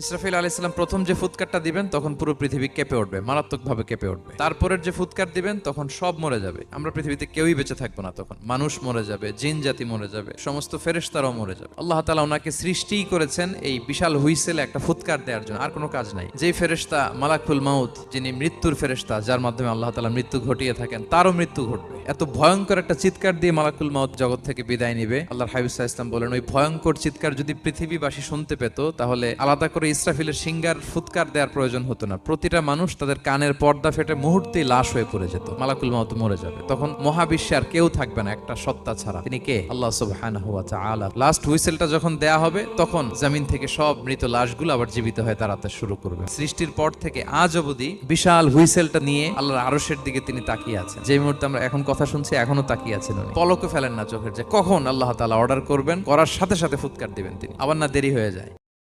ইসরাফিল আলাইসাল্লাম প্রথম যে ফুৎকারটা দিবেন, তখন পুরো পৃথিবী কেঁপে উঠবে, মারাত্মকভাবে কেঁপে উঠবে। তারপরের যে ফুৎকার দিবেন, তখন সব মরে যাবে। আমরা পৃথিবীতে কেউই বেঁচে থাকব না তখন। মানুষ মরে যাবে, জিন জাতি মরে যাবে, সমস্ত ফেরেশতারাও মরে যাবে। আল্লাহ তালা ওনাকে সৃষ্টিই করেছেন এই বিশাল হুইসেলে একটা ফুৎকার দেওয়ার জন্য। আর কোনো কাজ নাই। যেই ফেরেশতা মালাকুল মাউত, যিনি মৃত্যুর ফেরেশতা, যার মাধ্যমে আল্লাহ তালা মৃত্যু ঘটিয়ে থাকেন, তারও মৃত্যু ঘটবে। এত ভয়ঙ্কর একটা চিৎকার দিয়ে মালাকুল মাউত জগৎ থেকে বিদায় নিবে। আল্লাহ হাবিবুল্লাহ ইসলাম বলেন, ওই ভয়ঙ্কর চিৎকার যদি পৃথিবীবাসী শুনতে পেত, তাহলে আলাদা করে ইসরাফিলের সিঙ্গার ফুৎকার দেওয়ার প্রয়োজন হতো না। প্রতিটা মানুষ তাদের কানের পর্দা ফেটে মুহূর্তেই লাশ হয়ে পড়ে যেত। মালাকুল মাউত মরে যাবে। তখন মহাবিশ্বে আর কেউ থাকবে না, একটা সত্তা ছাড়া। তিনি কে? আল্লাহ সুবহানাহু ওয়া তাআলা। লাস্ট হুইসেলটা যখন দেয়া হবে, তখন জমিন থেকে সব মৃত লাশগুলো আবার জীবিত হয়ে দাঁড়াতে শুরু করবে। সৃষ্টির পর থেকে আজ অবধি বিশাল হুইসেলটা নিয়ে আল্লাহর আরশের দিকে তিনি তাকিয়ে আছেন। যে মুহূর্তে আমরা এখন কথা শুনছে, এখনও তাকিয়ে আছেন উনি। পলকে ফেলেন না চোখের যে কখন আল্লাহ তাআলা অর্ডার করবেন, করার সাথে সাথে ফুৎকার দিবেন তিনি। আবার না দেরি হয়ে যায়।